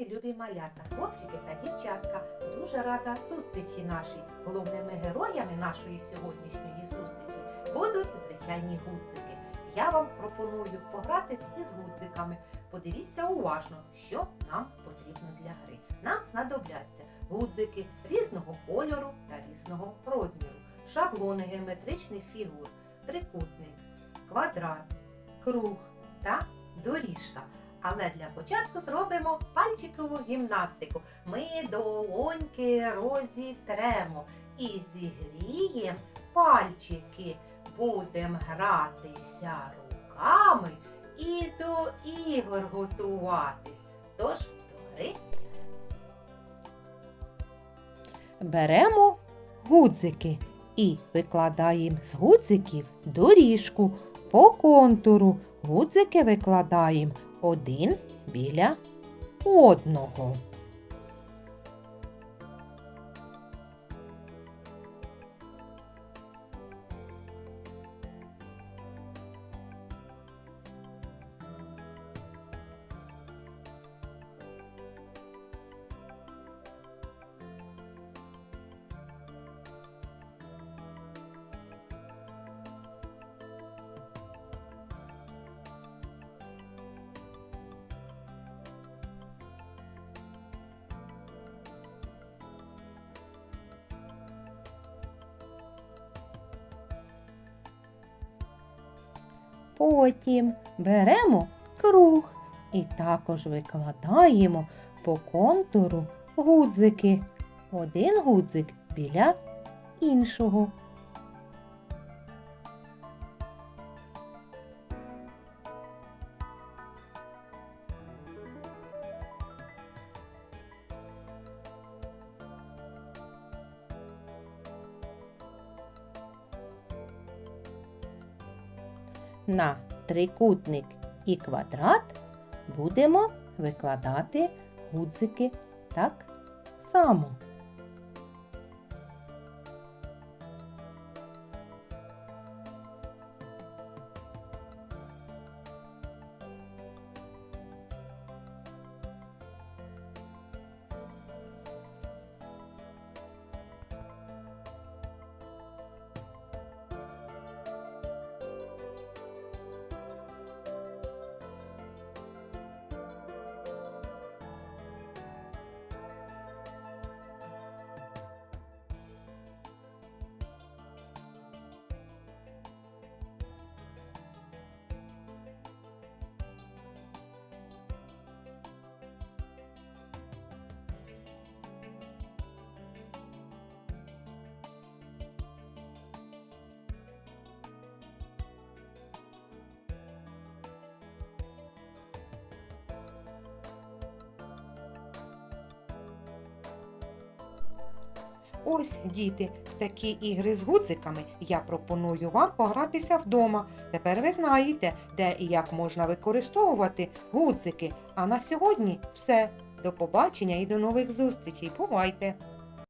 мої любі малята, хлопчики та дівчатка. Дуже рада зустрічі нашій. Головними героями нашої сьогоднішньої зустрічі будуть звичайні гудзики. Я вам пропоную погратись із гудзиками. Подивіться уважно, що нам потрібно для гри. Нам знадобляться гудзики різного кольору та різного розміру, шаблони геометричних фігур, трикутник, квадрат, круг та доріжка. Але для початку зробимо пальчикову гімнастику. Ми долоньки розітремо і зігріємо пальчики. Будемо гратися руками і до ігор готуватись. Тож до гри. Беремо гудзики і викладаємо з гудзиків доріжку по контуру. Гудзики викладаємо один біля одного. Потім беремо круг і також викладаємо по контуру гудзики. Один гудзик біля іншого. На трикутник і квадрат будемо викладати гудзики так само. Ось, діти, в такі ігри з гудзиками я пропоную вам погратися вдома. Тепер ви знаєте, де і як можна використовувати гудзики. А на сьогодні все. До побачення і до нових зустрічей. Бувайте!